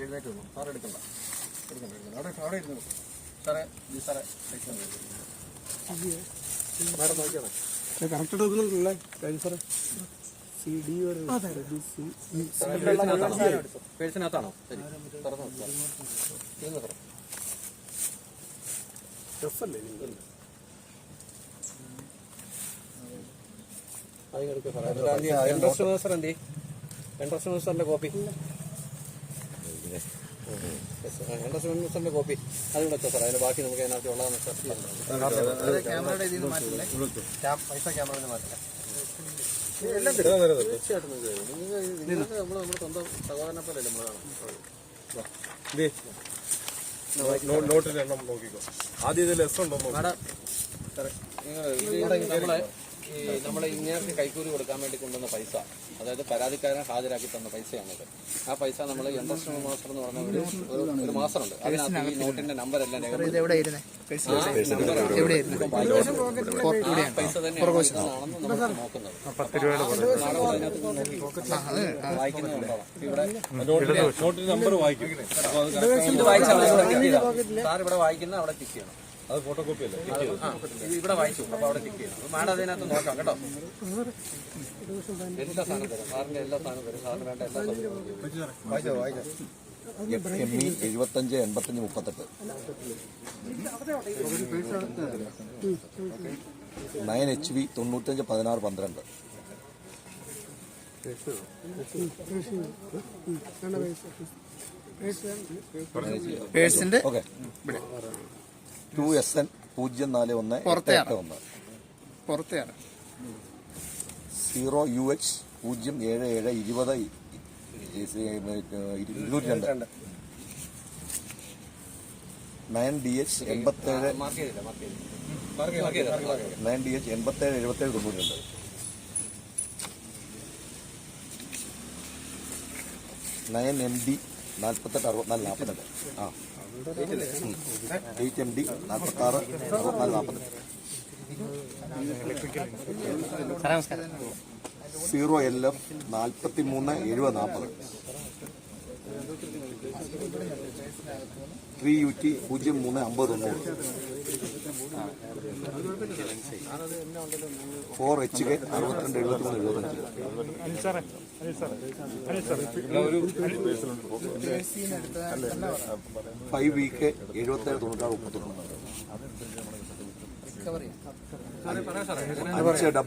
എഴുന്നേറ്റ് വന്നു സാർ എടുക്കണ്ട. എടുക്കണ്ട എടുക്കണ്ട. അവിടെ അവിടെ ഇരുന്നു സാറേ ജി സാറേ. മാഡം നോക്കിയാണോ? കറക്റ്റ് എടുക്കുന്നുണ്ടല്ലേ കാര്യം സാറേ സി ഡി പേഴ്സിനകത്താണോ? ശരി. തുറന്നു എന്തി മാസ്റ്ററിന്റെ കോപ്പി. മാസ്റ്ററിന്റെ കോപ്പി അത് ഇവിടെ വെച്ചോ സാർ ബാക്കി നമുക്ക് അതിനകത്ത് ഉള്ളതെന്ന് മാറ്റില്ലേ ക്യാ- പൈസ ക്യാമറയിൽ തീർച്ചയായിട്ടും നമ്മൾ നോക്കിക്കോ ആദ്യം ഇതിൽ എസ് ഉണ്ടോ നിങ്ങൾ ഈ നമ്മളെ ഇങ്ങേർക്ക് കൈക്കൂലി കൊടുക്കാൻ വേണ്ടി കൊണ്ടുവന്ന പൈസ അതായത് പരാതിക്കാരനെ ഹാജരാക്കി തന്ന പൈസയാണിത് ആ പൈസ നമ്മൾ എൻട്രസ്റ്റ് മാസം എന്ന് പറഞ്ഞ ഒരു ഒരു- മാസമുണ്ട് അതിനകത്ത് ഈ നോട്ടിന്റെ നമ്പർ എല്ലാം പൈസ തന്നെ നമ്മൾ നോക്കുന്നത്. നോട്ടിന്റെ നമ്പർ വായിക്കും. സാർ ഇവിടെ വായിക്കുന്ന അവിടെ ടിക്ക് ചെയ്യണം. അത് ഫോട്ടോ കോപ്പി അല്ലേ ഇത് ഇവിടെ വായിച്ചു. അപ്പൊ അവിടെ ടിക്ക് ചെയ്യണം അപ്പൊ മാഡം അതിനകത്ത് നോക്കാം കേട്ടോ. എല്ലാ സാധനം തരും. സാറിന്റെ എല്ലാ സാധനം തരും. സാറിന് വേണ്ട എല്ലാ സാധനവും എം ഇ എഴുപത്തഞ്ച് എൺപത്തഞ്ച് മുപ്പത്തെട്ട്. നയൻ എച്ച് വി തൊണ്ണൂറ്റഞ്ച് പതിനാറ് പന്ത്രണ്ട്. പേഴ്സിന്റെ ഓക്കെ. ടു എസ് എൻ പൂജ്യം നാല് ഒന്ന് എട്ട് ഒന്ന്. പുറത്തെയാണ് സീറോ യു എച്ച് പൂജ്യം ഏഴ് ഏഴ് ഇരുപത് ഇരുന്നൂറ്റി രണ്ട് നയൻ ഡി എച്ച് എൺപത്തേഴ് നയൻ ഡി എച്ച് എൺപത്തേഴ് എഴുപത്തേഴ് തൊണ്ണൂറ്റി രണ്ട് നയൻ എം ഡി നാൽപ്പത്തെട്ട് അറുപത്തിനാല് നാൽപ്പത്തെട്ട് ആ. എയ്റ്റ് എം ഡി നാൽപ്പത്താറ് അറുപത്തിനാല് നാൽപ്പത്തെട്ട് സീറോ എൽ എഫ് നാൽപ്പത്തി മൂന്ന് എഴുപത് നാൽപ്പത് ത്രീ യു ടി പൂജ്യം മൂന്ന് അമ്പത് തൊണ്ണൂറ്. ഫോർ എച്ച് കെ അറുപത്തിരണ്ട് എഴുപത്തിമൂന്ന് എഴുപത്തഞ്ച് ഫൈവ് വി കെ എഴുപത്തേഴ് തൊണ്ണൂറ്റാറ് മുപ്പത്തൊന്ന്. അഞ്ച് ഡബിൾ